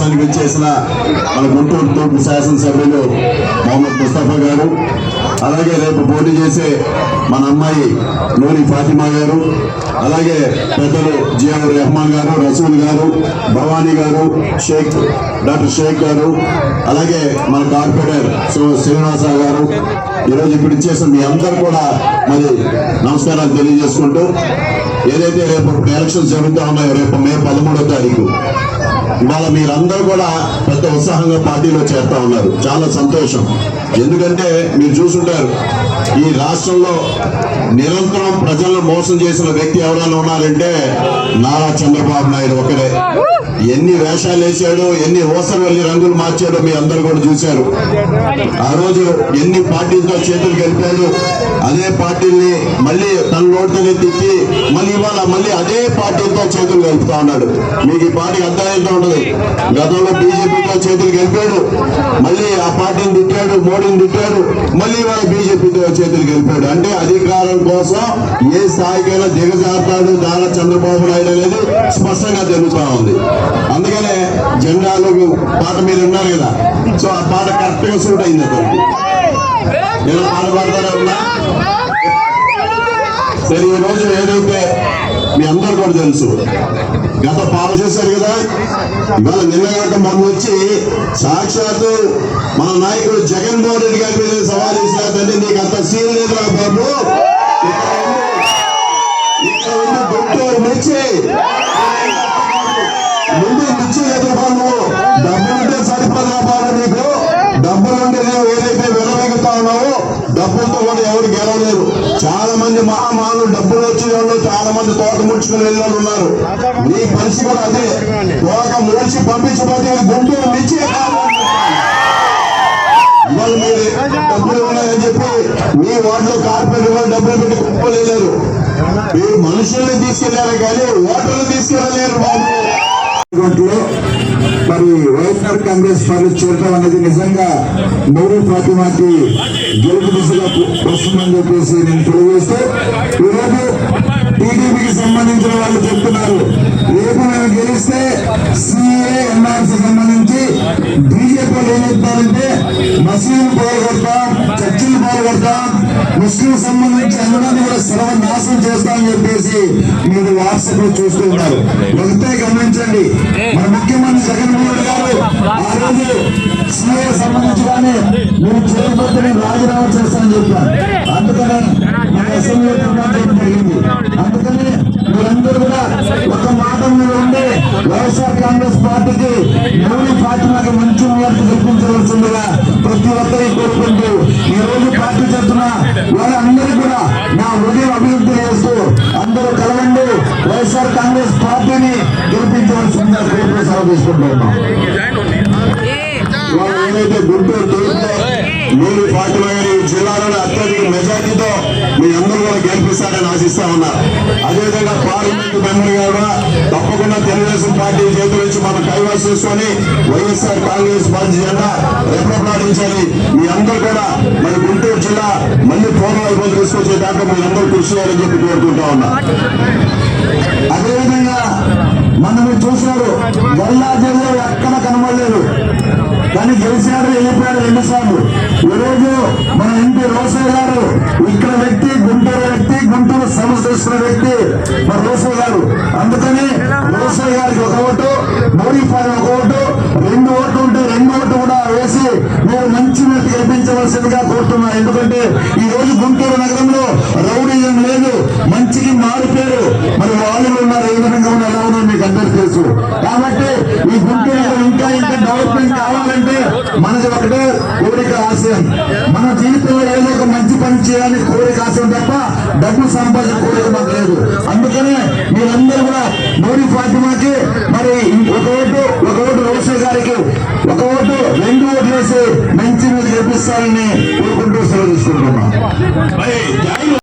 విచ్చేసిన మన గుంటూరు తూర్పు శాసనసభ్యులు మొహమ్మద్ ముస్తఫా గారు. అలాగే రేపు పోటీ చేసే మన అమ్మాయి నూరి ఫాతిమా గారు. అలాగే పెద్దలు జియాన్ రెహమాన్ గారు రసూల్ గారు భవానీ గారు షేక్ డాక్టర్ షేక్ గారు. అలాగే మన కార్పొరేటర్ శ్రీ- శ్రీనివాస గారు. ఈరోజు ఇప్పుడు ఇచ్చేసిన మీ అందరు కూడా మరి నమస్కారాలు తెలియజేసుకుంటూ ఏదైతే రేపు ఎలక్షన్స్ జరుగుతూ ఉన్నాయో రేపు మే పదమూడో తారీఖు ఇవాళ మీరందరూ కూడా పెద్ద ఉత్సాహంగా పార్టీలో చేరుతా ఉన్నారు. చాలా సంతోషం. ఎందుకంటే మీరు చూసుంటారు ఈ రాష్ట్రంలో నిరంతరం ప్రజలను మోసం చేసిన వ్యక్తి ఎవరైనా ఉన్నారంటే నారా చంద్రబాబు నాయుడు ఒకడే ఎన్ని వేషాలు వేసాడు ఎన్ని ఓసరవెల్లి రంగులు మార్చాడో మీ అందరూ కూడా చూశారు. ఆ రోజు ఎన్ని పార్టీలతో చేతులు గెలిపాడు అదే పార్టీల్ని మళ్ళీ తన నోటితోనే తిప్పి మళ్ళీ ఇవాళ మళ్ళీ అదే పార్టీతో చేతులు కలుపుతా ఉన్నాడు. మీకు ఈ పార్టీకి అర్థం ఏంటో ఉండదు. గతంలో బీజేపీతో చేతులు గెలిపాడు. మళ్ళీ ఆ పార్టీని తిట్టాడు మోడీని తిట్టాడు. మళ్ళీ ఇవాళ బీజేపీతో చేతులు గెలిపాడు. అంటే అధికారం కోసం ఏ స్థాయికైనా దిగజారుతాడు నారా చంద్రబాబు నాయుడు అనేది స్పష్టంగా తెలుగుతా ఉంది. అందుకనే జెండాలు పాట మీరు ఉన్నారు కదా. సో ఆ పాట కరెక్ట్గా సూట్ అయింది అతనికి. నేను పాట పాడతారా ఉన్నా సరే ఈ రోజు ఏదైతే మీ అందరు కూడా తెలుసు. గత పాట చేశారు కదా? ఇవాళ నిన్నగాక మనం వచ్చి సాక్షాత్తు మన నాయకుడు జగన్మోహన్ రెడ్డి గారి మీద సవాల్ చేసినట్టే నీకు అంత సీన్ లేదు బాబు. ఇక్కడ ఉండి- గుంటూరు మిర్చి ముందు మిర్చి లేదు బాబు. డబ్బులుంటే సరిపదా బాబు నీకు. డబ్బులుంటే నువ్వు ఏదైతే విరవేగుతా ఉన్నావో డబ్బులతో కూడా ఎవరు గెలవలేరు. చాలా మంది మహామానులు డబ్బులు వచ్చిన వాళ్ళు చాలా మంది తోట ముడుచుకుని వెళ్ళిన వాళ్ళు ఉన్నారు. మీ పరిస్థితి కూడా అదే. తోట ముడిచి పంపించబోతే గుంటూరు మించి ఇవాళ మీరు డబ్బులు ఉన్నాయని చెప్పి మీ వార్డులో కార్పొరేట్ వాళ్ళు డబ్బులు పెట్టి కుప్పలేరు మీరు మనుషుల్ని తీసుకెళ్ళారు కానీ ఓటర్లు తీసుకెళ్ళలేరు బాబు. కోట్లో మరి వైఎస్ఆర్ కాంగ్రెస్ పార్టీ చేరడం అనేది నిజంగా మౌరు ఫాతిమాకి గెలుపు దిశగా వస్తుందని చెప్పేసి నేను తెలియజేస్తూ ఈరోజు టీడీపీకి సంబంధించిన వాళ్ళు చెప్తున్నారు. రేపు మేము గెలిస్తే సిఏ ఎన్ఆర్సీ సంబంధించి బీజేపీ ఏం చెప్తారంటే మసీదులు పాల్గొడతాం చర్చిలు పాల్గొడతాం ముస్లిం సంబంధించి అందరినీ కూడా సర్వనాశనం చేస్తామని చెప్పేసి మీరు వాట్సాప్లో చూస్తున్నారు ఒకటే గమనించి ఆ సీఏ సంబంధించి కానీ మీరు చేయబోతే నేను రాజీనామా చేస్తానని చెప్పాను అందుకనే మన అసెంబ్లీ తీర్మానం జరిగింది. అందుకని మీరందరూ కూడా ఒక మాట మీద ఉండి వైఎస్ఆర్ కాంగ్రెస్ పార్టీకి మూడు ఫాతిమాకి మంచి మార్పు గెలిపించవలసిందిగా ప్రతి ఒక్కరి కోరుకుంటూ ఈ రోజు పార్టీ చెప్తున్న వాళ్ళందరికీ కూడా నా హృదయం అభివృద్ధి చేస్తూ అందరూ కలవండి. వైఎస్ఆర్ కాంగ్రెస్ పార్టీని గెలిపించవలసిందిగా కోరుతూ సెలవు తీసుకుంటున్నాం ఏదైతే గుంటూరు తూర్పులో నూరు ఫాతిమా గారి జిల్లాలోని అత్యధిక మెజార్టీతో మీ అందరూ కూడా గెలిపిస్తారని ఆశిస్తా ఉన్నా. అదేవిధంగా పార్లమెంట్ మెంబర్ కూడా తప్పకుండా తెలుగుదేశం పార్టీ చేతుల నుంచి మనం కైవాసం చేసుకొని వైఎస్ఆర్ కాంగ్రెస్ పార్టీ జెండా రెప్రపాటించాలి మీ అందరూ కూడా మన గుంటూరు జిల్లా మళ్ళీ పూర్వ తీసుకొచ్చే దాకా మీ అందరూ కృషి చేయాలని చెప్పి కోరుకుంటా ఉన్నా. అదేవిధంగా మన మీరు చూసినారు. గల్లా జిల్లా ఎక్కడ కనబడలేదు. కానీ గెలిచినాడు వెళ్ళిపోయాడు రెండు సార్లు ఈరోజు మన ఇంటి రోసయ్య గారు ఇక్కడ వ్యక్తి గుంటూరు వ్యక్తి గుంటూరు సమస్య వ్యక్తి మన రోసయ్య గారు. ఎందుకంటే ఈ రోజు గుంటూరు నగరంలో రౌడీజం లేదు. మంచికి మారిపోయారు మరి వాళ్ళు ఉన్నారు ఏ విధంగా ఉన్నారు ఎలా ఉన్నారు మీకు అందరికీ తెలుసు. కాబట్టి ఈ గుంటూరు ఇంకా ఇంకా డెవలప్మెంట్ కావాలంటే మనది ఒకటే కోరిక ఆశయం. మన జీవితంలో ఏదో ఒక మంచి పని చేయాలని కోరిక ఆశయం తప్ప డబ్బు సంపాదించే కోరిక మాకు లేదు. అందుకనే మీరందరూ కూడా మోడీ ఫాతిమాకి మరి ఒక ఓటు ఒక ఓటు రోషే గారికి ఒక ఓటు రెండు ఓట్లు వేసి మంచి మీద గెలిపిస్తారని కోరుకుంటూ తీసుకుంటున్నాం మరి